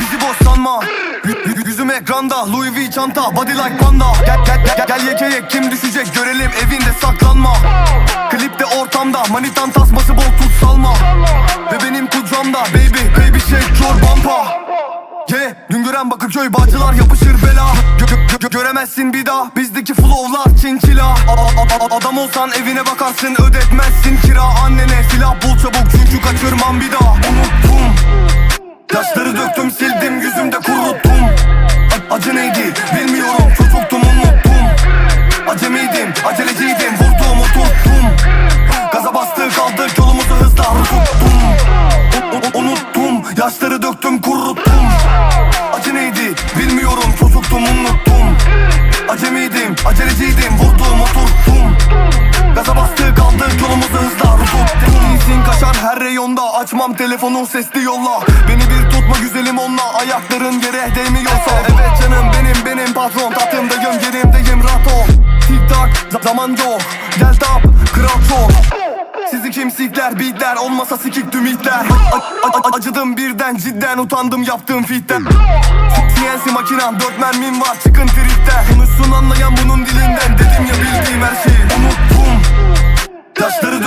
Bizi boş sanma ekranda. Louis V. Çanta Body like panda. Gel gel gel, gel yeke yek kim düşecek? Görelim evinde saklanma. Klipte ortamda manitan tasması bol tut salma. Ve benim kucağımda baby baby shake your bumpa Yeah, Güngören Bakırköy Bağcılar yapışır bela. Gö- gö- gö- Göremezsin bir daha bizdeki flowlar çinçila Adam olsan evine bakarsın ödetmezsin kira. Annene silah bul çabuk çünkü kaçırmam bir daha. Unuttum. Yaşları döktüm sildim yüzümde kuruttum. Acı neydi? Bilmiyorum çocuktum unuttum. Acemiydim aceleciydim vurdum oturttum Gaza bastı kaldık yolumuzu hızla tuttum. Unuttum. Yaşları döktüm kuruttum reyonda açmam telefonu sesli yolla. Beni bir tutma güzelim onunla. Ayakların yere değmiyorsa. Evet canım benim benim patron. Tahtımdayım yerimdeyim rahat ol. Tik tak za- zaman yok. Gel tap kral çok. Sizi kimsikler beatler olmasa sikik a- Acıdım birden cidden utandım yaptığım fitten. CNC makinem dört mermim var. Çıkın tripten Konuşsun anlayan bunun dilinden. Dedim ya bildiğim her şeyi. Unuttum. Yaşları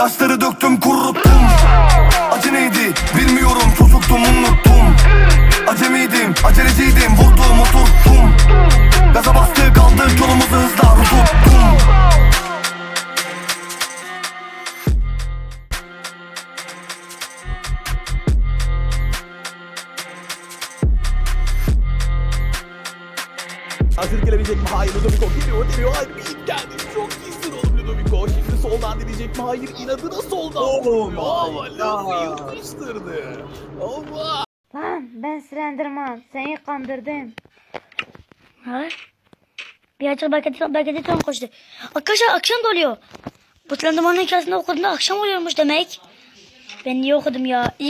yaşları döktüm kuruttum Acı neydi bilmiyorum çocuktum unuttum Acemiydim aceleciydim vurdum oturttum Gaza bastı kaldık yolumuzu hızla tuttum Hazır gelebilecek mi? Hayır Ludovico geliyor deniyor. Hayır bir geldi. Çok Ludovico. Deneyecek mi? Hayır inadına soldan. Oh Ama God. yapıştırdı. Ama. Lan ben Slenderman. Seni kandırdım. Ha? Bir açık belki de, belki de tam koştu. Arkadaşlar akşam da oluyor. Bu Slenderman'ın hikayesini okuduğumda akşam oluyormuş demek. Ben niye okudum ya? İyi